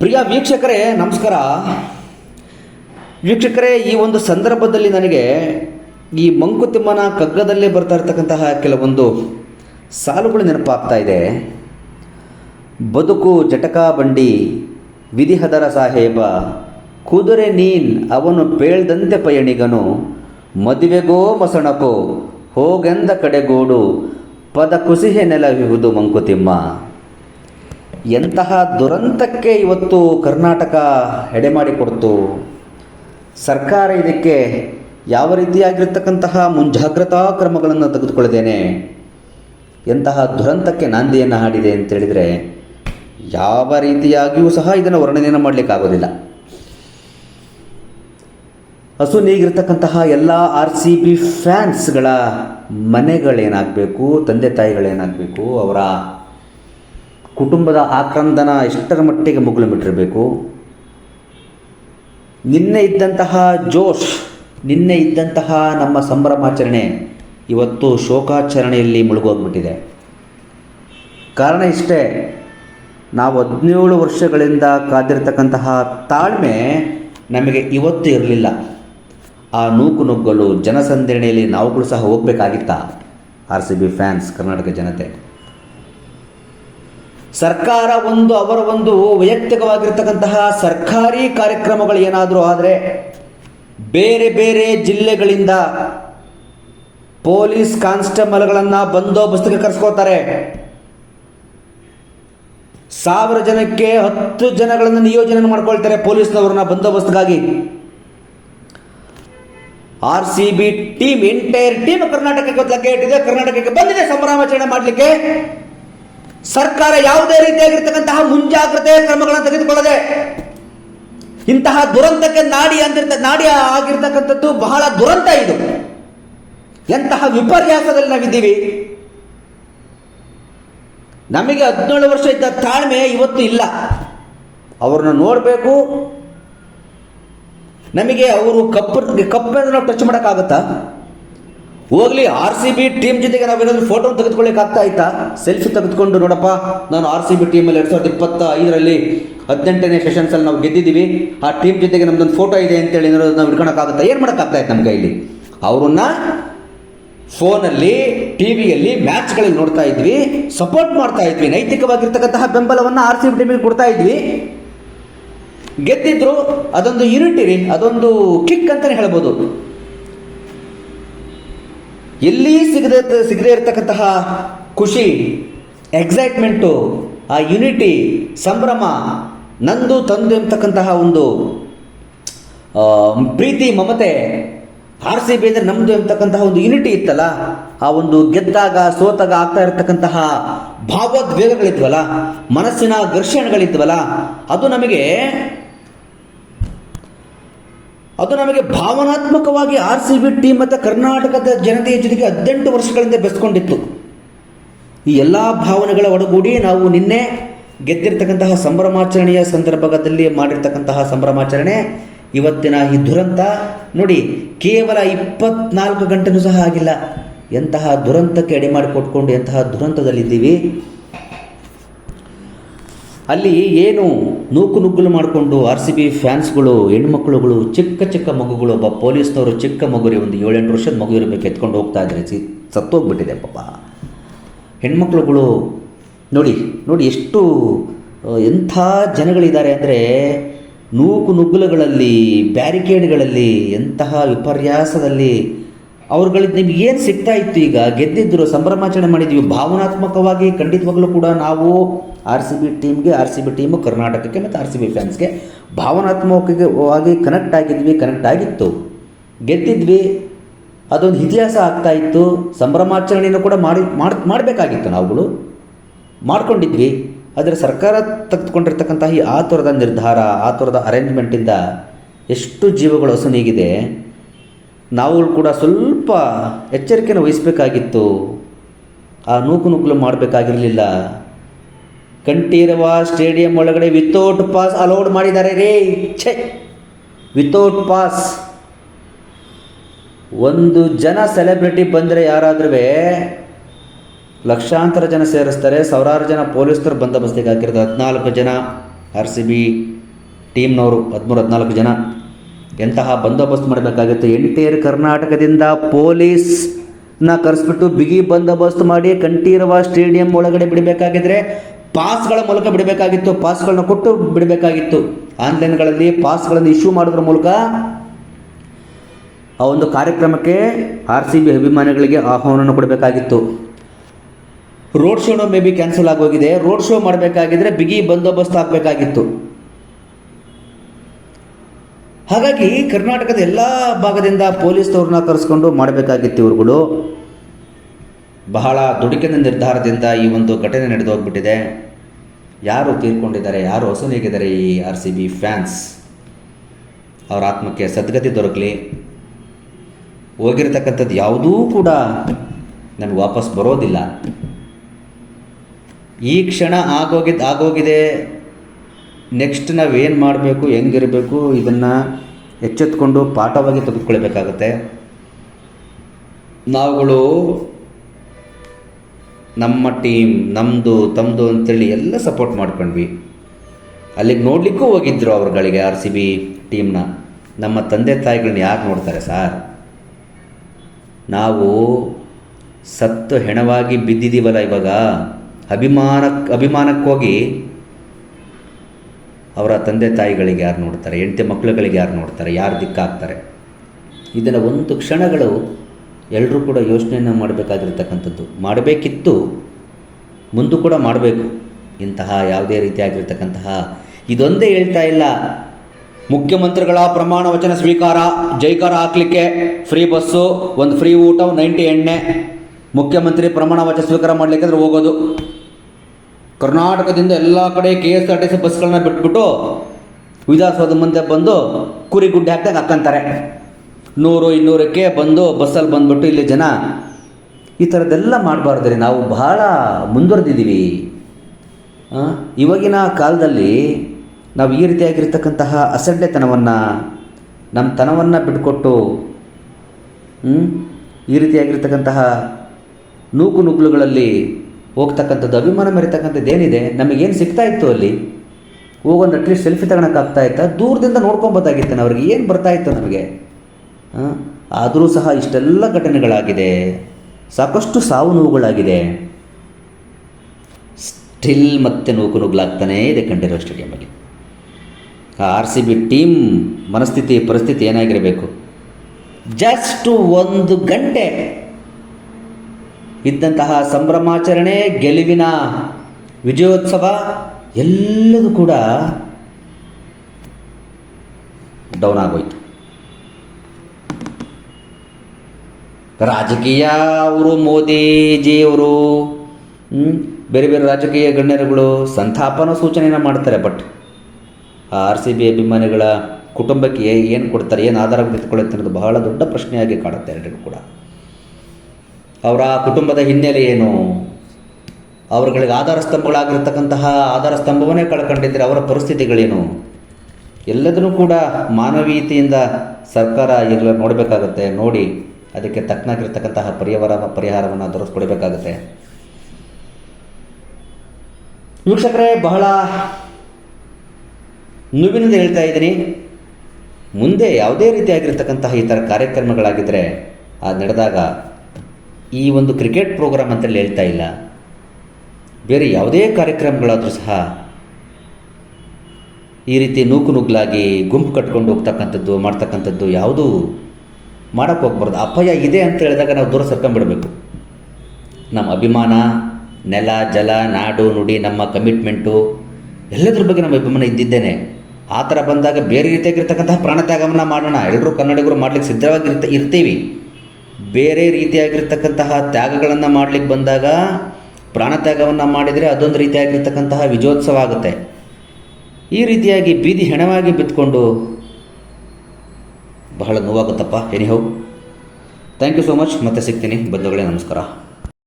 ಪ್ರಿಯ ವೀಕ್ಷಕರೇ, ನಮಸ್ಕಾರ. ವೀಕ್ಷಕರೇ, ಈ ಒಂದು ಸಂದರ್ಭದಲ್ಲಿ ನನಗೆ ಈ ಮಂಕುತಿಮ್ಮನ ಕಗ್ಗದಲ್ಲೇ ಬರ್ತಾ ಇರ್ತಕ್ಕಂತಹ ಕೆಲವೊಂದು ಸಾಲುಗಳು ನೆನಪಾಗ್ತಾ ಇದೆ. ಬದುಕು ಜಟಕಾ ಬಂಡಿ ವಿಧಿಹದರ ಸಾಹೇಬ, ಕುದುರೆ ನೀನ್, ಅವನು ಪೇಳ್ದಂತೆ ಪಯಣಿಗನು, ಮದುವೆಗೋ ಮಸಣಕೋ, ಹೋಗೆಂದ ಕಡೆಗೋಡು, ಪದ ಕುಸಿಹೆ ನೆಲವಿಹುದು ಮಂಕುತಿಮ್ಮ. ಎಂತಹ ದುರಂತಕ್ಕೆ ಇವತ್ತು ಕರ್ನಾಟಕ ಎಡೆಮಾಡಿಕೊಡ್ತು ಸರ್ಕಾರ ಇದಕ್ಕೆ ಯಾವ ರೀತಿಯಾಗಿರ್ತಕ್ಕಂತಹ ಮುಂಜಾಗ್ರತಾ ಕ್ರಮಗಳನ್ನು ತೆಗೆದುಕೊಳ್ಳದೇನೆ? ಎಂತಹ ದುರಂತಕ್ಕೆ ನಾಂದಿಯನ್ನು ಹಾಡಿದೆ ಅಂತೇಳಿದರೆ ಯಾವ ರೀತಿಯಾಗಿಯೂ ಸಹ ಇದನ್ನು ವರ್ಣನೆಯನ್ನು ಮಾಡಲಿಕ್ಕಾಗೋದಿಲ್ಲ. ಹಸು ನೀಗಿರ್ತಕ್ಕಂತಹ ಎಲ್ಲ ಆರ್ ಸಿ ಬಿ ಫ್ಯಾನ್ಸ್ಗಳ ಮನೆಗಳೇನಾಗಬೇಕು, ತಂದೆ ತಾಯಿಗಳೇನಾಗಬೇಕು, ಅವರ ಕುಟುಂಬದ ಆಕ್ರಂದನ ಎಷ್ಟರ ಮಟ್ಟಿಗೆ ಮುಗಿಲು ಬಿಟ್ಟಿರಬೇಕು ನಿನ್ನೆ ಇದ್ದಂತಹ ಜೋಶ್, ನಿನ್ನೆ ಇದ್ದಂತಹ ನಮ್ಮ ಸಂಭ್ರಮಾಚರಣೆ ಇವತ್ತು ಶೋಕಾಚರಣೆಯಲ್ಲಿ ಮುಳುಗೋಗ್ಬಿಟ್ಟಿದೆ. ಕಾರಣ ಇಷ್ಟೇ, ನಾವು ಹದಿನೇಳು ವರ್ಷಗಳಿಂದ ಕಾದಿರ್ತಕ್ಕಂತಹ ತಾಳ್ಮೆ ನಮಗೆ ಇವತ್ತು ಇರಲಿಲ್ಲ. ಆ ನೂಕು ನುಗ್ಗಲು ಜನಸಂದಣಿಯಲ್ಲಿ ನಾವುಗಳು ಸಹ ಹೋಗಬೇಕಾಗಿತ್ತ? R C B fans, Karnataka ಜನತೆ. ಸರ್ಕಾರ ಒಂದು, ಅವರ ಒಂದು ವೈಯಕ್ತಿಕವಾಗಿರ್ತಕ್ಕಂತಹ ಸರ್ಕಾರಿ ಕಾರ್ಯಕ್ರಮಗಳು ಏನಾದರೂ ಆದರೆ ಬೇರೆ ಬೇರೆ ಜಿಲ್ಲೆಗಳಿಂದ ಪೊಲೀಸ್ ಕಾನ್ಸ್ಟೇಬಲ್ಗಳನ್ನು ಬಂದೋಬಸ್ತಿಗೆ ಕರೆಸ್ಕೋತಾರೆ ಸಾವಿರ ಜನಕ್ಕೆ ಹತ್ತು ಜನಗಳನ್ನು ನಿಯೋಜನೆ ಮಾಡ್ಕೊಳ್ತಾರೆ ಪೊಲೀಸ್ನವ್ರನ್ನ ಬಂದೋಬಸ್ತ್ಗಾಗಿ. R C B team, entire team ಕರ್ನಾಟಕಕ್ಕೆ ಲಗ್ಗೆ ಇಟ್ಟಿದೆ. ಕರ್ನಾಟಕಕ್ಕೆ ಬಂದಿದೆ ಸಂಭ್ರಮಾಚರಣೆ ಮಾಡಲಿಕ್ಕೆ. ಸರ್ಕಾರ ಯಾವುದೇ ರೀತಿಯಾಗಿರ್ತಕ್ಕಂತಹ ಮುಂಜಾಗ್ರತೆ ಕ್ರಮಗಳನ್ನು ತೆಗೆದುಕೊಳ್ಳದೆ ಇಂತಹ ದುರಂತಕ್ಕೆ ನಾಡಿ ಅಂದಿರ್ತ, ನಾಡಿ ಆಗಿರ್ತಕ್ಕಂಥದ್ದು ಬಹಳ ದುರಂತ ಇದು. ಎಂತಹ ವಿಪರ್ಯಾಸದಲ್ಲಿ ನಾವಿದ್ದೀವಿ. ನಮಗೆ ಹದಿನೇಳು ವರ್ಷ ಇದ್ದ ತಾಳ್ಮೆ ಇವತ್ತು ಇಲ್ಲ. ಅವ್ರನ್ನ ನೋಡಬೇಕು. ನಮಗೆ ಅವರು ಕಪ್ಪು ಕಪ್ಪನ್ನು ಟಚ್ ಮಾಡೋಕ್ಕಾಗುತ್ತಾ? ಹೋಗ್ಲಿ ಆರ್ ಸಿ ಬಿ ಟೀಮ್ ಜೊತೆಗೆ ನಾವೇನಾದ್ರೂ ಫೋಟೋ ತೆಗೆದುಕೊಳ್ಳಿಕ್ಕೆ ಆಗ್ತಾ ಆಯ್ತಾ ಸೆಲ್ಫಿ ತೆಗೆದುಕೊಂಡು ನೋಡಪ್ಪ. ನಾನು ಆರ್ ಸಿ ಬಿ ಟೀಮಲ್ಲಿ ಎರಡು ಸಾವಿರದ ಇಪ್ಪತ್ತ ಐದರಲ್ಲಿ ಹದಿನೆಂಟನೇ ಸೆಷನ್ಸಲ್ಲಿ ನಾವು ಗೆದ್ದಿದ್ದೀವಿ. ಆ ಟೀಮ್ ಜೊತೆಗೆ ನಮ್ದೊಂದು ಫೋಟೋ ಇದೆ ಅಂತೇಳಿ ಏನಾದ್ರು ನಾವು ಇಟ್ಕೊಳಕ್ಕಾಗುತ್ತಾ ಏನು ಮಾಡೋಕ್ಕಾಗ್ತಾ ಇತ್ತು ನಮ್ಮ ಕೈಲಿ ಅವ್ರನ್ನ ಫೋನಲ್ಲಿ, ಟಿ ವಿಯಲ್ಲಿ, ಮ್ಯಾಚ್ಗಳಲ್ಲಿ ನೋಡ್ತಾ ಇದ್ವಿ. ಸಪೋರ್ಟ್ ಮಾಡ್ತಾ ಇದ್ವಿ. ನೈತಿಕವಾಗಿರ್ತಕ್ಕಂತಹ ಬೆಂಬಲವನ್ನು ಆರ್ ಸಿ ಬಿ ಟೀಮಿಗೆ ಕೊಡ್ತಾ ಇದ್ವಿ. ಗೆದ್ದಿದ್ರು. ಅದೊಂದು ಯೂನಿಟಿ ರೀ. ಅದೊಂದು ಕಿಕ್ ಅಂತಲೇ ಹೇಳ್ಬೋದು. ಎಲ್ಲಿ ಸಿಗದೆ ಸಿಗದೆ ಇರತಕ್ಕಂತಹ ಖುಷಿ ಎಕ್ಸೈಟ್ಮೆಂಟು ಆ ಯುನಿಟಿ ಸಂಭ್ರಮ, ನಂದು ತಂದು ಎಂಬತಕ್ಕಂತಹ ಒಂದು ಪ್ರೀತಿ, ಮಮತೆ ಆರ್ ಸಿ ಬಿ ಅಂದರೆ ನಮ್ಮದು ಎಂಬತಕ್ಕಂತಹ ಒಂದು ಯುನಿಟಿ ಇತ್ತಲ್ಲ, ಆ ಒಂದು ಗೆದ್ದಾಗ, ಸೋತಾಗ ಆಗ್ತಾ ಇರತಕ್ಕಂತಹ ಭಾವೋದ್ವೇಗಗಳಿದ್ವಲ್ಲ, ಮನಸ್ಸಿನ ಘರ್ಷಣೆಗಳಿದ್ವಲ್ಲ, ಅದು ನಮಗೆ ಅದು ನಮಗೆ ಭಾವನಾತ್ಮಕವಾಗಿ ಆರ್ ಸಿ ಬಿ ಟೀಮ್ ಮತ್ತು ಕರ್ನಾಟಕದ ಜನತೆಯ ಜೊತೆಗೆ ಹದಿನೆಂಟು ವರ್ಷಗಳಿಂದ ಬೆಸ್ಕೊಂಡಿತ್ತು. ಈ ಎಲ್ಲ ಭಾವನೆಗಳ ಒಡಗೂಡಿ ನಾವು ನಿನ್ನೆ ಗೆದ್ದಿರ್ತಕ್ಕಂತಹ ಸಂಭ್ರಮಾಚರಣೆಯ ಸಂದರ್ಭದಲ್ಲಿ ಮಾಡಿರ್ತಕ್ಕಂತಹ ಸಂಭ್ರಮಾಚರಣೆ. ಇವತ್ತಿನ ಈ ದುರಂತ ನೋಡಿ, ಕೇವಲ ಇಪ್ಪತ್ನಾಲ್ಕು ಗಂಟೆನೂ ಸಹ ಆಗಿಲ್ಲ. ಎಂತಹ ದುರಂತಕ್ಕೆ ಎಡೆ ಮಾಡಿಕೊಟ್ಕೊಂಡು ಎಂತಹ ದುರಂತದಲ್ಲಿದ್ದೀವಿ. ಅಲ್ಲಿ ಏನು ನೂಕು ನುಗ್ಗಲು ಮಾಡಿಕೊಂಡು ಆರ್ ಸಿ ಬಿ ಫ್ಯಾನ್ಸ್ಗಳು, ಹೆಣ್ಮಕ್ಳುಗಳು, ಚಿಕ್ಕ ಚಿಕ್ಕ ಮಗುಗಳು, ಒಬ್ಬ ಪೊಲೀಸ್ನವರು, ಚಿಕ್ಕ ಮಗುರಿ, ಒಂದು ಏಳೆಂಟು ವರ್ಷದ ಮಗು ಇರಬೇಕು, ಎತ್ಕೊಂಡು ಹೋಗ್ತಾ ಇದ್ರೆ ಸಿ, ಸತ್ತೋಗ್ಬಿಟ್ಟಿದೆ ಪಾಪ. ಹೆಣ್ಮಕ್ಳುಗಳು, ನೋಡಿ ನೋಡಿ ಎಷ್ಟು ಎಂಥ ಜನಗಳಿದ್ದಾರೆ ಅಂದರೆ ನೂಕು ನುಗ್ಗಲುಗಳಲ್ಲಿ, ಬ್ಯಾರಿಕೇಡ್ಗಳಲ್ಲಿ, ಎಂತಹ ವಿಪರ್ಯಾಸದಲ್ಲಿ ಅವ್ರುಗಳಿಗೆ ನಿಮ್ಗೆ ಏನು ಸಿಗ್ತಾ ಇತ್ತು ಈಗ? ಗೆದ್ದಿದ್ರು, ಸಂಭ್ರಮಾಚರಣೆ ಮಾಡಿದ್ವಿ. ಭಾವನಾತ್ಮಕವಾಗಿ ಖಂಡಿತವಾಗ್ಲೂ ಕೂಡ ನಾವು ಆರ್ ಸಿ ಬಿ ಟೀಮ್ಗೆ, ಆರ್ ಸಿ ಬಿ ಟೀಮು ಕರ್ನಾಟಕಕ್ಕೆ ಮತ್ತು ಆರ್ ಸಿ ಬಿ ಫ್ಯಾನ್ಸ್ಗೆ ಭಾವನಾತ್ಮಕವಾಗಿ ಕನೆಕ್ಟ್ ಆಗಿದ್ವಿ ಕನೆಕ್ಟ್ ಆಗಿತ್ತು. ಗೆದ್ದಿದ್ವಿ. ಅದೊಂದು ಇತಿಹಾಸ ಆಗ್ತಾ ಇತ್ತು. ಸಂಭ್ರಮಾಚರಣೆಯನ್ನು ಕೂಡ ಮಾಡಿ ಮಾಡಿ, ಮಾಡಬೇಕಾಗಿತ್ತು ನಾವುಗಳು. ಮಾಡ್ಕೊಂಡಿದ್ವಿ. ಆದರೆ ಸರ್ಕಾರ ತೆಗೆದುಕೊಂಡಿರ್ತಕ್ಕಂತಹ ಈ ಆತುರದ ನಿರ್ಧಾರ ಆತುರದ ಅರೇಂಜ್ಮೆಂಟಿಂದ ಎಷ್ಟು ಜೀವಗಳು ಹಸು ನೀಗಿದೆ. ನಾವುಗಳು ಕೂಡ ಸ್ವಲ್ಪ ಎಚ್ಚರಿಕೆಯನ್ನು ವಹಿಸಬೇಕಾಗಿತ್ತು. ಆ ನೂಕು ನುಗ್ಗಲು ಮಾಡಬೇಕಾಗಿರಲಿಲ್ಲ. ಕಂಠೀರವ ಸ್ಟೇಡಿಯಂ ಒಳಗಡೆ ವಿತೌಟ್ ಪಾಸ್ ಅಲೌಡ್ ಮಾಡಿದ್ದಾರೆ ರೇ. ಛೆ! ವಿತೌಟ್ ಪಾಸ್ ಒಂದು ಜನ ಸೆಲೆಬ್ರಿಟಿ ಬಂದರೆ ಯಾರಾದ್ರೂ ಲಕ್ಷಾಂತರ ಜನ ಸೇರಿಸ್ತಾರೆ. ಸಾವಿರಾರು ಜನ ಪೊಲೀಸರು ಬಂದೋಬಸ್ತಿಗೆ ಹಾಕಿರೋದು ಹದಿನಾಲ್ಕು ಜನ. ಆರ್ ಸಿ ಬಿ ಟೀಮ್ನವರು ಹದಿಮೂರು ಹದಿನಾಲ್ಕು ಜನ. ಎಂತಹ ಬಂದೋಬಸ್ತ್ ಮಾಡಬೇಕಾಗಿತ್ತು? ಎಂಟೈರ್ ಕರ್ನಾಟಕದಿಂದ ಪೊಲೀಸ್ನ ಕರೆಸ್ಬಿಟ್ಟು ಬಿಗಿ ಬಂದೋಬಸ್ತ್ ಮಾಡಿ ಕಂಠೀರವ ಸ್ಟೇಡಿಯಂ ಒಳಗಡೆ ಬಿಡಬೇಕಾಗಿದ್ರೆ ಪಾಸ್ಗಳ ಮೂಲಕ ಬಿಡಬೇಕಾಗಿತ್ತು. ಪಾಸ್ಗಳನ್ನ ಕೊಟ್ಟು ಬಿಡಬೇಕಾಗಿತ್ತು. ಆನ್ಲೈನ್ಗಳಲ್ಲಿ ಪಾಸ್ಗಳನ್ನು ಇಶ್ಯೂ ಮಾಡೋದ್ರ ಮೂಲಕ ಆ ಒಂದು ಕಾರ್ಯಕ್ರಮಕ್ಕೆ ಆರ್ ಸಿ ಬಿ ಅಭಿಮಾನಿಗಳಿಗೆ ಆಹ್ವಾನವನ್ನು ಕೊಡಬೇಕಾಗಿತ್ತು. ರೋಡ್ ಶೋನು ಮೇ ಬಿ ಕ್ಯಾನ್ಸಲ್ ಆಗೋಗಿದೆ. ರೋಡ್ ಶೋ ಮಾಡಬೇಕಾಗಿದ್ರೆ ಬಿಗಿ ಬಂದೋಬಸ್ತ್ ಆಗಬೇಕಾಗಿತ್ತು ಹಾಗಾಗಿ ಕರ್ನಾಟಕದ ಎಲ್ಲ ಭಾಗದಿಂದ ಪೊಲೀಸ್ನವ್ರನ್ನ ಕರೆಸ್ಕೊಂಡು ಮಾಡಬೇಕಾಗಿತ್ತು ಇವರುಗಳು. ಬಹಳ ದುಡುಕಿನ ನಿರ್ಧಾರದಿಂದ ಈ ಒಂದು ಘಟನೆ ನಡೆದು ಹೋಗ್ಬಿಟ್ಟಿದೆ. ಯಾರು ತೀರ್ಕೊಂಡಿದ್ದಾರೆ, ಯಾರು ಹೊಸನೇಗಿದ್ದಾರೆ ಈ ಆರ್ ಸಿ ಬಿ ಫ್ಯಾನ್ಸ್? ಅವರ ಆತ್ಮಕ್ಕೆ ಸದ್ಗತಿ ದೊರಕಲಿ. ಹೋಗಿರತಕ್ಕಂಥದ್ದು ಯಾವುದೂ ಕೂಡ ನನಗೆ ವಾಪಸ್ ಬರೋದಿಲ್ಲ. ಈ ಕ್ಷಣ ಆಗೋಗಿದ್ದು ಆಗೋಗಿದೆ. ನೆಕ್ಸ್ಟ್ ನಾವು ಏನು ಮಾಡಬೇಕು, ಹೆಂಗಿರಬೇಕು, ಇದನ್ನು ಎಚ್ಚೆತ್ಕೊಂಡು ಪಾಠವಾಗಿ ತೆಗೆದುಕೊಳ್ಬೇಕಾಗತ್ತೆ ನಾವುಗಳು ನಮ್ಮ ಟೀಮ್ ನಮ್ಮದು ತಮ್ಮದು ಅಂತೇಳಿ ಎಲ್ಲ ಸಪೋರ್ಟ್ ಮಾಡ್ಕೊಂಡ್ವಿ. ಅಲ್ಲಿಗೆ ನೋಡಲಿಕ್ಕೂ ಹೋಗಿದ್ದರು ಅವ್ರುಗಳಿಗೆ ಆರ್ ಸಿ ಬಿ ಟೀಮ್ನ ನಮ್ಮ ತಂದೆ ತಾಯಿಗಳನ್ನ ಯಾರು ನೋಡ್ತಾರೆ ಸಾರ್? ನಾವು ಸತ್ತು ಹೆಣವಾಗಿ ಬಿದ್ದಿದ್ದೀವಲ್ಲ ಇವಾಗ. ಅಭಿಮಾನಕ್ಕೆ ಅಭಿಮಾನಕ್ಕೋಗಿ ಅವರ ತಂದೆ ತಾಯಿಗಳಿಗೆ ಯಾರು ನೋಡ್ತಾರೆ, ಹೆಂಡತಿ ಮಕ್ಕಳುಗಳಿಗೆ ಯಾರು ನೋಡ್ತಾರೆ, ಯಾರು ದಿಕ್ಕಾಗ್ತಾರೆ? ಇದನ್ನು ಒಂದು ಕ್ಷಣಗಳು ಎಲ್ಲರೂ ಕೂಡ ಯೋಚನೆಯನ್ನು ಮಾಡಬೇಕಾಗಿರ್ತಕ್ಕಂಥದ್ದು. ಮಾಡಬೇಕಿತ್ತು, ಮುಂದೂ ಕೂಡ ಮಾಡಬೇಕು. ಇಂತಹ ಯಾವುದೇ ರೀತಿಯಾಗಿರ್ತಕ್ಕಂತಹ ಇದೊಂದೇ ಹೇಳ್ತಾ ಇಲ್ಲ. ಮುಖ್ಯಮಂತ್ರಿಗಳ ಪ್ರಮಾಣ ವಚನ ಸ್ವೀಕಾರ, ಜೈಕಾರ ಹಾಕ್ಲಿಕ್ಕೆ ಫ್ರೀ ಬಸ್ಸು ಒಂದು ಫ್ರೀ ಊಟ ನೈಂಟಿ ಎಣ್ಣೆ. ಮುಖ್ಯಮಂತ್ರಿ ಪ್ರಮಾಣ ವಚನ ಸ್ವೀಕಾರ ಮಾಡಲಿಕ್ಕೆ ಹೋಗೋದು. ಕರ್ನಾಟಕದಿಂದ ಎಲ್ಲ ಕಡೆ K S R T C ಬಸ್ಗಳನ್ನ ಬಿಟ್ಬಿಟ್ಟು ವಿಧಾನಸೌಧ ಮುಂದೆ ಬಂದು ಕುರಿ ಗುಡ್ಡೆ ಹಾಕ್ದಾಗ ಹಾಕ್ಕಂತಾರೆ ನೂರು ಇನ್ನೂರಕ್ಕೆ ಬಂದು ಬಸ್ಸಲ್ಲಿ ಬಂದ್ಬಿಟ್ಟು ಇಲ್ಲಿ ಜನ ಈ ಥರದ್ದೆಲ್ಲ ಮಾಡಬಾರ್ದ್ರಿ ನಾವು ಬಹಳ ಮುಂದುವರೆದಿದ್ದೀವಿ ಇವಾಗಿನ ಕಾಲದಲ್ಲಿ ನಾವು ಈ ರೀತಿಯಾಗಿರ್ತಕ್ಕಂತಹ ಅಸಡ್ಡೆತನವನ್ನು ನಮ್ಮ ತನವನ್ನು ಬಿಟ್ಕೊಟ್ಟು? ಈ ರೀತಿಯಾಗಿರ್ತಕ್ಕಂತಹ ನೂಕು ನುಗ್ಲುಗಳಲ್ಲಿ ಹೋಗ್ತಕ್ಕಂಥದ್ದು, ಅಭಿಮಾನ ಮೆರಿತಕ್ಕಂಥದ್ದು ಏನಿದೆ, ನಮಗೇನು ಸಿಗ್ತಾ ಇತ್ತು ಅಲ್ಲಿ? ಹೋಗೊಂದು ಅಟ್ಲೀಸ್ಟ್ ಸೆಲ್ಫಿ ತಗೊಳಕ್ಕಾಗ್ತಾ ಇತ್ತಾ? ದೂರದಿಂದ ನೋಡ್ಕೊಬೋದಾಗಿತ್ತು ಅವ್ರಿಗೆ ಏನು ಬರ್ತಾ ಇತ್ತು ನಮಗೆ? ಆದರೂ ಸಹ ಇಷ್ಟೆಲ್ಲ ಘಟನೆಗಳಾಗಿದೆ. ಸಾಕಷ್ಟು ಸಾವು ನೋವುಗಳಾಗಿದೆ. ಸ್ಟಿಲ್ ಮತ್ತೆ ನೂಕು ನುಗ್ಲಾಗ್ತಾನೇ ಇದೆ ಕಂಠೀರವ ಸ್ಟೇಡಿಯಮಲ್ಲಿ ಆ ಆರ್ ಸಿ ಬಿ ಟೀಮ್ ಮನಸ್ಥಿತಿ, ಪರಿಸ್ಥಿತಿ ಏನಾಗಿರಬೇಕು? ಜಸ್ಟ್ ಒಂದು ಗಂಟೆ. ಇದ್ದಂತಹ ಸಂಭ್ರಮಾಚರಣೆ, ಗೆಲುವಿನ ವಿಜಯೋತ್ಸವ ಎಲ್ಲದೂ ಕೂಡ ಡೌನ್ ಆಗೋಯ್ತು. ರಾಜಕೀಯ ಅವರು, ಮೋದಿಜಿಯವರು ಬೇರೆ ಬೇರೆ ರಾಜಕೀಯ ಗಣ್ಯರುಗಳು ಸಂತಾಪನ ಸೂಚನೆಯನ್ನು ಮಾಡ್ತಾರೆ ಬಟ್ ಆರ್ ಸಿ ಬಿ ಅಭಿಮಾನಿಗಳ ಕುಟುಂಬಕ್ಕೆ ಏನು ಕೊಡ್ತಾರೆ, ಏನು ಆಧಾರ ನಿಂತ್ಕೊಳ್ಳುತ್ತೆ ಅನ್ನೋದು ಬಹಳ ದೊಡ್ಡ ಪ್ರಶ್ನೆಯಾಗಿ ಕಾಡುತ್ತೆ ಎಲ್ಲರಿಗೂ ಕೂಡ. ಅವರ ಕುಟುಂಬದ ಹಿನ್ನೆಲೆ ಏನು? ಅವರುಗಳಿಗೆ ಆಧಾರ ಸ್ತಂಭಗಳಾಗಿರ್ತಕ್ಕಂತಹ ಆಧಾರ ಸ್ತಂಭವನ್ನೇ ಕಳ್ಕೊಂಡಿದ್ದರೆ. ಅವರ ಪರಿಸ್ಥಿತಿಗಳೇನು? ಎಲ್ಲದನ್ನೂ ಕೂಡ ಮಾನವೀಯತೆಯಿಂದ ಸರ್ಕಾರ ಎಲ್ಲ ನೋಡಬೇಕಾಗುತ್ತೆ. ನೋಡಿ, ಅದಕ್ಕೆ ತಕ್ಕನಾಗಿರ್ತಕ್ಕಂತಹ ಪರಿಹಾರ ಪರಿಹಾರವನ್ನು ದೊರಕಿಸ್ಕೊಡ್ಬೇಕಾಗತ್ತೆ ವೀಕ್ಷಕರೇ, ಬಹಳ ನೋವಿನಿಂದ ಹೇಳ್ತಾ ಇದ್ದೀನಿ. ಮುಂದೆ ಯಾವುದೇ ರೀತಿಯಾಗಿರ್ತಕ್ಕಂತಹ ಈ ಥರ ಕಾರ್ಯಕ್ರಮಗಳಾಗಿದ್ದರೆ ಅದು ನಡೆದಾಗ ಈ ಒಂದು ಕ್ರಿಕೆಟ್ ಪ್ರೋಗ್ರಾಮ್ ಅಂತೇಳಿ ಹೇಳ್ತಾ ಇಲ್ಲ. ಬೇರೆ ಯಾವುದೇ ಕಾರ್ಯಕ್ರಮಗಳಾದರೂ ಸಹ ಈ ರೀತಿ ನೂಕು ನುಗ್ಲಾಗಿ ಗುಂಪು ಕಟ್ಕೊಂಡು ಹೋಗ್ತಕ್ಕಂಥದ್ದು, ಮಾಡ್ತಕ್ಕಂಥದ್ದು ಯಾವುದೂ ಮಾಡೋಕ್ಕೆ ಹೋಗ್ಬಾರ್ದು. ಅಪಾಯ ಇದೆ ಅಂತ ಹೇಳಿದಾಗ ನಾವು ದೂರ ಸರ್ಕೊಂಬಿಡಬೇಕು. ನಮ್ಮ ಅಭಿಮಾನ, ನೆಲ, ಜಲ, ನಾಡು, ನುಡಿ, ನಮ್ಮ ಕಮಿಟ್ಮೆಂಟು ಎಲ್ಲದ್ರ ಬಗ್ಗೆ ನಮ್ಮ ಅಭಿಮಾನ ಇದ್ದಿದ್ದೇನೆ ಆ ಥರ ಬಂದಾಗ ಬೇರೆ ರೀತಿಯಾಗಿರ್ತಕ್ಕಂತಹ ಪ್ರಾಣತ್ಯಾಗಮನ ಮಾಡೋಣ. ಎಲ್ಲರೂ ಕನ್ನಡಿಗರು ಮಾಡ್ಲಿಕ್ಕೆ ಸಿದ್ಧವಾಗಿರ್ತ, ಇರ್ತೀವಿ. ಬೇರೆ ರೀತಿಯಾಗಿರ್ತಕ್ಕಂತಹ ತ್ಯಾಗಗಳನ್ನು ಮಾಡ್ಲಿಕ್ಕೆ ಬಂದಾಗ ಪ್ರಾಣತ್ಯಾಗವನ್ನು ಮಾಡಿದರೆ ಅದೊಂದು ರೀತಿಯಾಗಿರ್ತಕ್ಕಂತಹ ವಿಜಯೋತ್ಸವ ಆಗುತ್ತೆ. ಈ ರೀತಿಯಾಗಿ ಬೀದಿ ಹೆಣವಾಗಿ ಬಿತ್ಕೊಂಡು ಬಹಳ ನೋವಾಗುತ್ತಪ್ಪ. Anyhow thank you so much ಮತ್ತೆ ಸಿಗ್ತೀನಿ. ಬಂಧುಗಳೇ, ನಮಸ್ಕಾರ.